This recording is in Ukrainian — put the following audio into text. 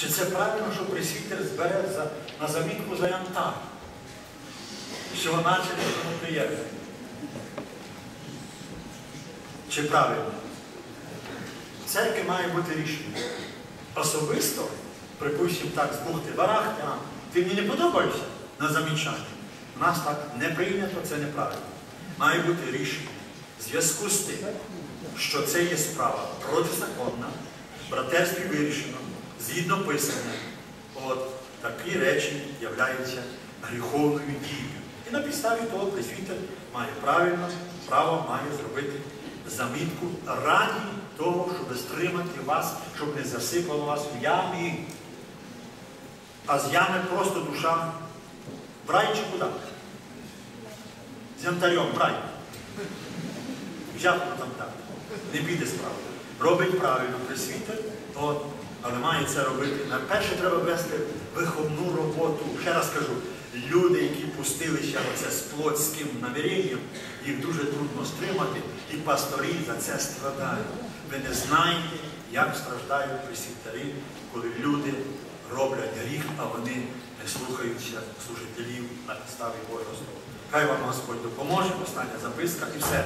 Чи це правильно, що присвітер збере на замітку за янтар? Що наче йому приємно? Чи правильно? Церкви має бути рішення. Особисто, припустимо так, з барахти, а ти мені не подобаєшся на замічання. У нас так не прийнято, це неправильно. Має бути рішення. В зв'язку з тим, що це є справа протизаконна, братерстві вирішено, згідно писання, от такі речі являються гріховною дією. І на підставі того пресвітер має правильно, право має зробити замітку раді того, щоб стримати вас, щоб не засипало вас в ямі. А з ями просто душа в рай чи куди? З янтарем в рай. Взятку там так. Не піде справа. Робить правильно присвітер, от, але має це робити. Найперше треба вести виховну роботу. Ще раз кажу, люди, які пустилися оце з плотським наміренням, їх дуже трудно стримати, і пасторі за це страдають. Ви не знаєте, як страждають присвітарі, коли люди роблять гріх, а вони не слухаються служителів на підставі Божого Слова. Хай вам Господь допоможе, остання записка і все.